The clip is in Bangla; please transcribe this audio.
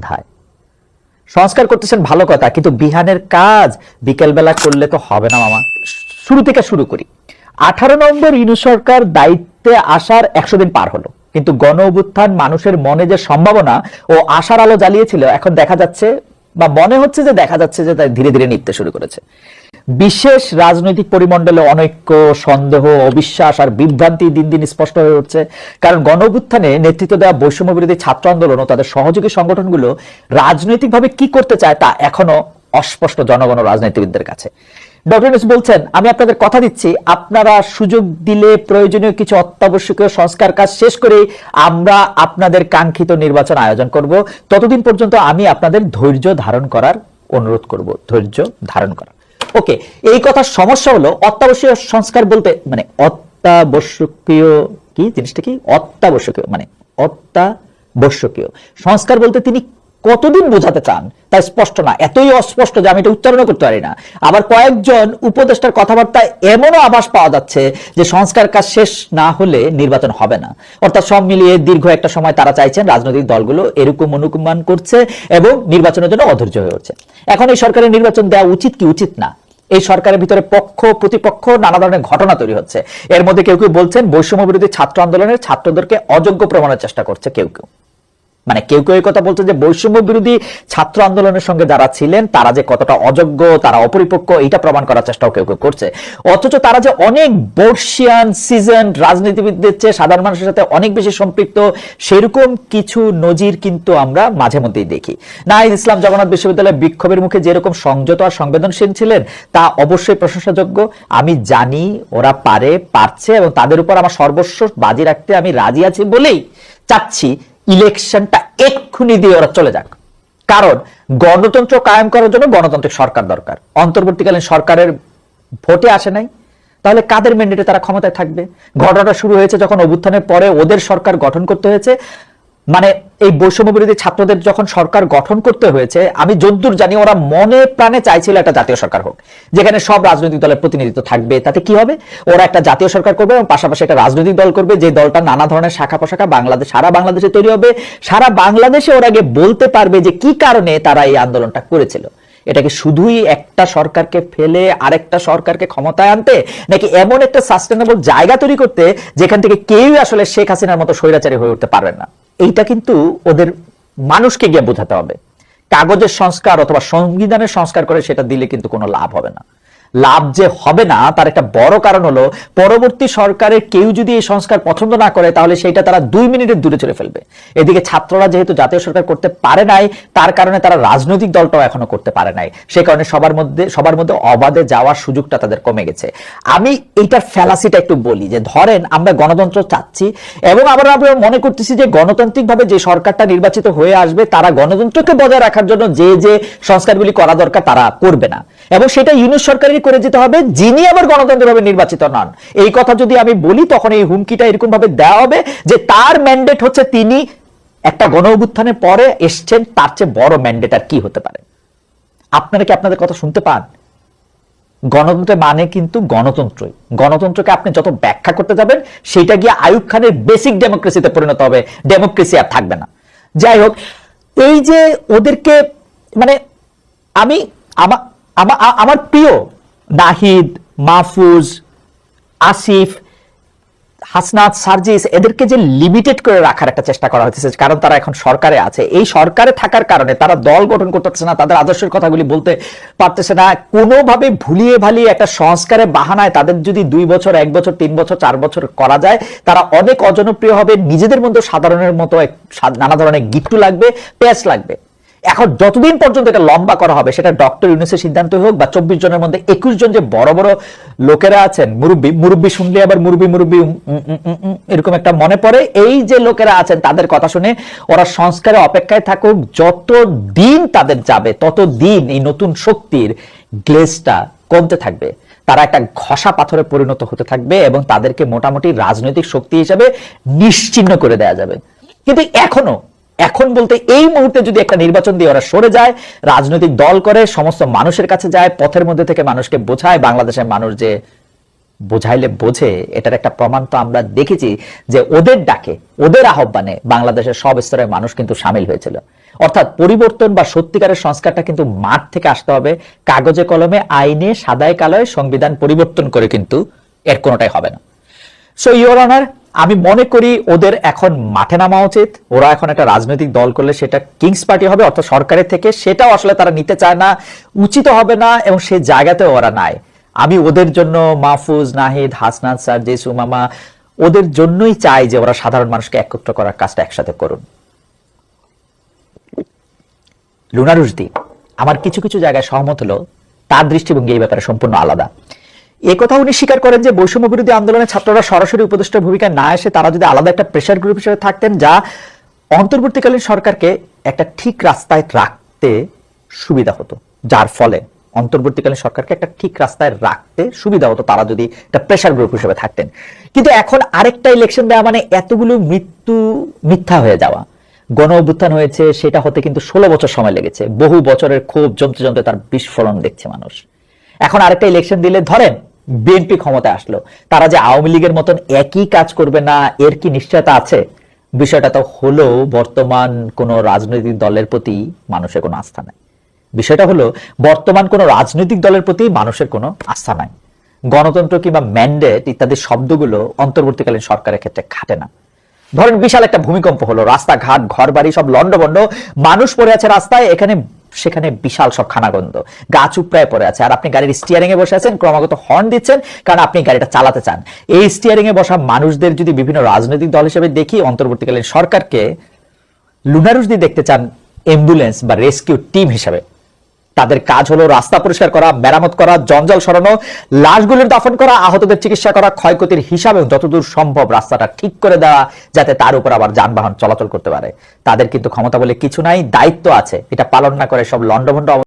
সন্ধ্যায়। সংস্কার করতেছেন ভালো কথা, কিন্তু বিহানের কাজ বিকেলবেলা করলে তো হবে না, মামা। শুরু থেকে শুরু করি। আঠারো নম্বর ইনু সরকার দায়িত্বে আসার একশো দিন পার হলো। কিন্তু গণ অভ্যুত্থান মানুষের মনে যে সম্ভাবনা ও আশার আলো জ্বালিয়েছিল, এখন দেখা যাচ্ছে বা মনে হচ্ছে যে দেখা যাচ্ছে যে ধীরে ধীরে নিতে শুরু করেছে। বিশেষ রাজনৈতিক পরিমণ্ডলে অনৈক্য, সন্দেহ, অবিশ্বাস আর বিভ্রান্তি দিন দিন স্পষ্ট হয়ে উঠছে। কারণ গণ অভ্যুত্থানে নেতৃত্ব দেওয়া বৈষম্য বিরোধী ছাত্র আন্দোলন ও তাদের সহযোগী সংগঠনগুলো রাজনৈতিকভাবে কি করতে চায় তা এখনও অস্পষ্ট জনগণ রাজনীতিবিদদের কাছে। ডক্টর বলছেন, আমি আপনাদের কথা দিচ্ছি, আপনারা সুযোগ দিলে প্রয়োজনীয় কিছু অত্যাবশ্যকীয় সংস্কার কাজ শেষ করে আমরা আপনাদের কাঙ্ক্ষিত নির্বাচন আয়োজন করব। ততদিন পর্যন্ত আমি আপনাদের ধৈর্য ধারণ করার অনুরোধ করব। ধৈর্য ধারণ করা ওকে এই কথার সমস্যা হলো অত্যাবশ্যকীয় সংস্কার বলতে মানে অত্যাবশ্যকীয় কি জিনিসটা কি? অত্যাবশ্যকীয় মানে অত্যাবশ্যকীয়। সংস্কার বলতে তিনি কতদিন বোঝাতে চান? তা স্পষ্ট না, এতই অস্পষ্ট যে আমি এটা উচ্চারণ করতে পারি না। আবার কয়েকজন উপদেষ্টার কথাবার্তায় এমনও আভাস পাওয়া যাচ্ছে যে সংস্কার কাজ শেষ না হলে নির্বাচন হবে না। অর্থাৎ সব মিলিয়ে দীর্ঘ একটা সময় তারা চাইছেন রাজনৈতিক দলগুলো এরকম অনুকুমান করছে এবং নির্বাচনের জন্য অধৈর্য হয়ে উঠছে। এখন এই সরকারের নির্বাচন দেওয়া উচিত কি উচিত না? এই সরকারের ভিতরে পক্ষ, প্রতিপক্ষ, নানা ধরনের ঘটনা তৈরি হচ্ছে। এর মধ্যে কেউ কেউ বলছেন বৈষম্য বিরোধী ছাত্র আন্দোলনের ছাত্রদেরকে অযোগ্য প্রমাণের চেষ্টা করছে কেউ কেউ। মানে কেউ কেউ কথা বলছে যে বৈষম্য বিরোধী ছাত্র আন্দোলনের সঙ্গে যারা ছিলেন, তারা যে কতটা অযোগ্য, তারা অপরিপক্ক, এটা প্রমাণ করার চেষ্টাও কেউ কেউ করছে। অথচ তারা যে অনেক বর্ষিয়ান সিজন রাজনীতিবিদদের চেয়ে সাধারণ মানুষের সাথে অনেক বেশি সম্পৃক্ত, সেরকম কিছু নজির কিন্তু আমরা মাঝে মধ্যেই দেখি। না ইসলাম জগন্নাথ বিশ্ববিদ্যালয়ের বিক্ষোভের মুখে যেরকম সংযত আর সংবেদনশীল ছিলেন, তা অবশ্যই প্রশংসাযোগ্য। আমি জানি ওরা পারে, পারছে এবং তাদের উপর আমার সর্বস্ব বাজি রাখতে আমি রাজি আছি বলেই চাচ্ছি ইলেকশনটা এক্ষুনি দিয়ে ওরা চলে যাক। কারণ গণতন্ত্র কায়েম করার জন্য গণতান্ত্রিক সরকার দরকার। অন্তর্বর্তীকালীন সরকারের ভোটে আসে নাই। তাহলে কাদের ম্যান্ডেটে তারা ক্ষমতায় থাকবে? ঘটনাটা শুরু হয়েছে যখন অভ্যুত্থানের পরে ওদের সরকার গঠন করতে হয়েছে। মানে এই বৈষম্য বিরোধী ছাত্রদের যখন সরকার গঠন করতে হয়েছে, আমি যদ্দূর জানি ওরা মনে প্রাণে চাইছিল একটা জাতীয় সরকার হোক, যেখানে সব রাজনৈতিক দলের প্রতিনিধিত্ব থাকবে। তাতে কি হবে? ওরা একটা জাতীয় সরকার করবে এবং পাশাপাশি একটা রাজনৈতিক দল করবে যে দলটা নানা ধরনের শাখা পোশাখা বাংলাদেশ, সারা বাংলাদেশে তৈরি হবে। সারা বাংলাদেশে ওরা আগে বলতে পারবে যে কি কারণে তারা এই আন্দোলনটা করেছিল। এটাকে শুধুই একটা সরকারকে ফেলে আরেকটা সরকারকে ক্ষমতায় আনতে, নাকি এমন একটা সাস্টেনেবল জায়গা তৈরি করতে, যেখান থেকে কেউই আসলে শেখ হাসিনার মতো স্বৈরাচারী হয়ে উঠতে পারবেন না? এইটা কিন্তু ওদের মানুষকে গিয়ে বোঝাতে হবে। কাগজের সংস্কার অথবা সংবিধানের সংস্কার করে সেটা দিলে কিন্তু কোনো লাভ হবে না। লাভ যে হবে না, তার একটা বড় কারণ হলো, পরবর্তী সরকারের কেউ যদি এই সংস্কার পছন্দ না করে, তাহলে সেটা তারা দুই মিনিটের দূরে চলে ফেলবে। এদিকে ছাত্ররা যেহেতু জাতীয় সরকার করতে পারে নাই, তার কারণে তারা রাজনৈতিক দলটাও এখনও করতে পারে নাই। সে কারণে সবার মধ্যে সবার মধ্যে অবাধে যাওয়ার সুযোগটা তাদের কমে গেছে। আমি এইটার ফ্যালাসিটা একটু বলি যে, ধরেন আমরা গণতন্ত্র চাচ্ছি, এবং আবার আমরা মনে করতেছি যে, গণতান্ত্রিকভাবে যে সরকারটা নির্বাচিত হয়ে আসবে, তারা গণতন্ত্রকে বজায় রাখার জন্য যে যে সংস্কারগুলি করা দরকার, তারা করবে না। এবং সেটা ইউনুস সরকারই করে যেতে হবে, যিনি আবার গণতন্ত্রভাবে নির্বাচিত নন। এই কথা যদি আমি বলি, তখন এই হুমকিটা এরকম ভাবে দেওয়া হবে যে তার ম্যান্ডেট হচ্ছে তিনি একটা গণ অভ্যুত্থানের পরে এসছেন, তার চেয়ে বড় ম্যান্ডেট আর কি হতে পারে। আপনারা কি আপনাদের কথা শুনতে পান? গণতন্ত্রের মানে কিন্তু গণতন্ত্রই। গণতন্ত্রকে আপনি যত ব্যাখ্যা করতে যাবেন সেটা গিয়ে আয়ুব খানের বেসিক ডেমোক্রেসিতে পরিণত হবে। ডেমোক্রেসি আর থাকবে না। যাই হোক, এই যে ওদেরকে মানে আমি আমার প্রিয় নাহিদ মাহফুজ, আসিফ, হাসনাত, সার্জিস, এদেরকে যে লিমিটেড করে রাখার একটা চেষ্টা করা হচ্ছে কারণ তারা এখন সরকারে আছে। এই সরকারে থাকার কারণে তারা দল গঠন করতে পারছে না, তাদের আদর্শের কথাগুলি বলতে পারতেছে না। কোনোভাবে ভুলিয়ে ভালিয়ে একটা সংস্কারে বাহানায় তাদের যদি দুই বছর, এক বছর, তিন বছর, চার বছর করা যায়, তারা অনেক অজনপ্রিয় হবে। নিজেদের মধ্যে সাধারণের মতো নানা ধরনের গিট্টু লাগবে পেঁয়াজ লাগবে। এখন যতদিন পর্যন্ত এটা লম্বা করা হবে, সেটা ডক্টর ইউনুসের সিদ্ধান্ত হোক বা চব্বিশ জনের মধ্যে একুশ জন যে বড় বড় লোকেরা আছেন, মুরব্বী মুরব্বী শুনলে আবার মুরব্বী মুরব্বী এরকম একটা মনে পড়ে। এই যে লোকেরা আছেন, তাদের কথা শুনে ওরা সংস্কারে অপেক্ষায় থাকুক যত দিন তাদের যাবে তত দিন এই নতুন শক্তির গ্লেজটা কমতে থাকবে। তারা একটা ঘষা পাথরে পরিণত হতে থাকবে এবং তাদেরকে মোটামুটি রাজনৈতিক শক্তি হিসাবে নিশ্চিহ্ন করে দেয়া যাবে। কিন্তু এখনও এখন বলতে এই মুহূর্তে যদি একটা নির্বাচন দিয়ে ওরা সরে যায়, রাজনৈতিক দল করে, সমস্ত মানুষের কাছে যায়, পথের মধ্যে থেকে মানুষকে বোঝায়, বাংলাদেশের মানুষ যে বোঝাইলে বোঝে, এটার একটা প্রমাণ তো আমরা দেখেছি যে ওদের ডাকে, ওদের আহ্বানে বাংলাদেশের সব স্তরের মানুষ কিন্তু সামিল হয়েছিল। অর্থাৎ পরিবর্তন বা সত্যিকারের সংস্কারটা কিন্তু মাঠ থেকে আসতে হবে, কাগজে কলমে, আইনে, সাদায় কালোয় সংবিধান পরিবর্তন করে কিন্তু এর কোনোটাই হবে না। সো ইওর অনার আমি মনে করি ওদের এখন মাঠে নামা উচিত। ওরা এখন একটা রাজনৈতিক দল করলে সেটা কিংস পার্টি হবে অর্থাৎ সরকারের থেকে। সেটাও আসলে তারা নিতে চায় না, উচিত হবে না এবং সে জায়গাতে ওরা নাই। আমি ওদের জন্য মাহফুজ, নাহিদ হাসনান স্যার, জেসু মামা, ওদের জন্যই চাই যে ওরা সাধারণ মানুষকে একত্র করার কাজটা একসাথে করুন। লুনা রুশদি আমার কিছু কিছু জায়গায় সহমত হলো, তার দৃষ্টিভঙ্গি এই ব্যাপারে সম্পূর্ণ আলাদা। কথা উনি স্বীকার করেন যে বৈষম্য বিরোধী আন্দোলনে ছাত্ররা সরাসরি উপদেষ্টার ভূমিকা না এসে তারা যদি আলাদা একটা প্রেশার গ্রুপ হিসেবে থাকতেন যা অন্তর্বর্তীকালীন সরকারকে একটা ঠিক রাস্তায় রাখতে সুবিধা হতো, যার ফলে অন্তর্বর্তীকালীন সরকারকে একটা ঠিক রাস্তায় রাখতে সুবিধা হতো তারা যদি একটা প্রেশার গ্রুপ হিসেবে থাকতেন। কিন্তু এখন আরেকটা ইলেকশন দেওয়া মানে এতগুলো মৃত্যু, মিথ্যা হয়ে যাওয়া। গণ অভ্যুত্থান হয়েছে, সেটা হতে কিন্তু ষোলো বছর সময় লেগেছে। বহু বছরের ক্ষোভ জমতে জমতে তার বিস্ফোরণ দেখছে মানুষ। এখন আরেকটা ইলেকশন দিলে ধরেন বিএনপি ক্ষমতায় আসলো। তারা যে আওয়ামী লীগের মতন একই কাজ করবে না, এর কি নিশ্চয়তা আছে? বিষয়টা তো হলো বর্তমান কোন রাজনৈতিক দলের প্রতি মানুষের কোনো আস্থা নাই। বিষয়টা হলো বর্তমান কোন রাজনৈতিক দলের প্রতি মানুষের কোনো আস্থা নাই। গণতন্ত্র কিংবা ম্যান্ডেট ইত্যাদি শব্দগুলো অন্তর্বর্তীকালীন সরকারের ক্ষেত্রে খাটে না। ধরেন বিশাল একটা ভূমিকম্প হলো, রাস্তাঘাট ঘর বাড়ি সব লন্ডভন্ড মানুষ পড়ে আছে রাস্তায়, এখানে সেখানে বিশাল সব খানাগন্ধ। গাছ উপড়ায় পড়ে আছে। আর আপনি গাড়ির স্টিয়ারিং এ বসে আছেন, ক্রমাগত হর্ন দিচ্ছেন, কারণ আপনি গাড়িটা চালাতে চান। এই স্টিয়ারিং এ বসা মানুষদের যদি বিভিন্ন রাজনৈতিক দল হিসেবে দেখি, অন্তর্বর্তীকালীন সরকারকে লুনারুস দিয়ে দেখতে চান অ্যাম্বুলেন্স বা রেস্কিউ টিম হিসেবে। তাদের কাজ হলো রাস্তা পরিষ্কার করা, মেরামত করা, জঞ্জাল সরানো, লাশগুলোর দাফন করা, আহতদের চিকিৎসা করা, ক্ষয়ক্ষতির হিসাবে যতদূর সম্ভব রাস্তাটা ঠিক করে দেওয়া যাতে তার উপর আবার যানবাহন চলাচল করতে পারে। তাদের কিন্তু ক্ষমতা বলে কিছু নাই, দায়িত্ব আছে, এটা পালন না করে সব লন্ডভন্ড